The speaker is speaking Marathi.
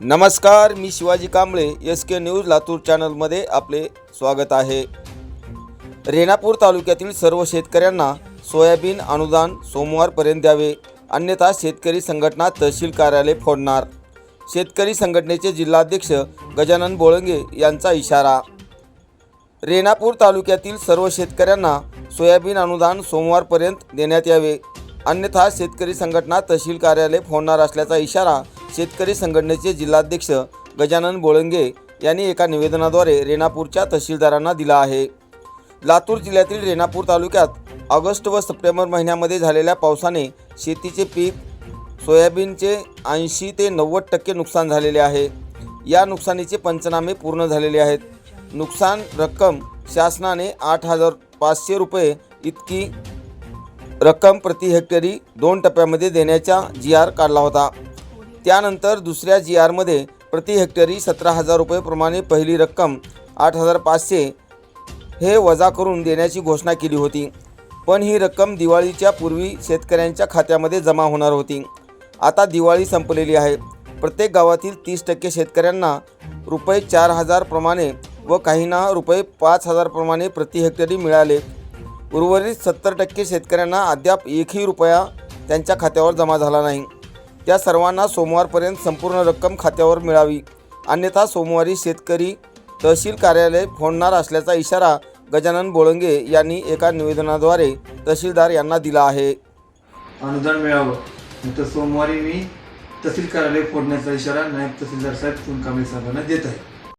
नमस्कार मी Shivaji Kamble S K news Latur चॅनलमध्ये आपले स्वागत आहे. रेणापूर तालुक्यातील सर्व शेतकऱ्यांना सोयाबीन अनुदान सोमवारपर्यंत द्यावे अन्यथा शेतकरी संघटना तहसील कार्यालय फोडणार. शेतकरी संघटनेचे जिल्हाध्यक्ष गजानन बोळंगे यांचा इशारा. रेणापूर तालुक्यातील सर्व शेतकऱ्यांना सोयाबीन अनुदान सोमवारपर्यंत देण्यात यावे अन्यथा शेतकरी संघटना तहसील कार्यालय फोडणार असल्याचा इशारा शेतकरी संघटनेचे जिल्हाध्यक्ष गजानन बोळंगे यांनी एका निवेदनाद्वारे रेणापूरच्या तहसीलदारांना दिला आहे. लातूर जिल्ह्यातील रेणापूर तालुक्यात ऑगस्ट व सप्टेंबर महिन्यामध्ये झालेल्या पावसाने शेतीचे पीक सोयाबीनचे ऐंशी ते नव्वद टक्के नुकसान झालेले आहे. या नुकसानीचे पंचनामे पूर्ण झालेले आहेत. नुकसान रक्कम शासनाने आठ हजार पाचशे रुपये इतकी रक्कम प्रति हेक्टरी दोन टप्प्यामध्ये देण्याचा जी आर काढला होता. त्यानंतर दुसऱ्या जी आरमध्ये प्रति हेक्टरी सतरा हजार रुपयेप्रमाणे पहिली रक्कम आठ हजार पाचशे हे वजा करून देण्याची घोषणा केली होती. पण ही रक्कम दिवाळीच्या पूर्वी शेतकऱ्यांच्या खात्यामध्ये जमा होणार होती. आता दिवाळी संपलेली आहे. प्रत्येक गावातील तीस टक्के शेतकऱ्यांना रुपये चार हजारप्रमाणे व काहींना रुपये पाच हजारप्रमाणे प्रति हेक्टरी मिळाले. उर्वरित सत्तर टक्के शेतकऱ्यांना अद्याप एकही रुपया त्यांच्या खात्यावर जमा झाला नाही. त्या सर्वांना सोमवारपर्यंत संपूर्ण रक्कम खात्यावर मिळावी. अन्यथा सोमवारी शेतकरी तहसील कार्यालय फोडणार असल्याचा इशारा गजानन बोळंगे यांनी एका निवेदनाद्वारे तहसीलदार यांना दिला आहे. अनुदान मिळावं. तर सोमवारी मी तहसील कार्यालय फोडण्याचा इशारा नायब तहसीलदार साहेब कांबळे साहेबांना देत आहे.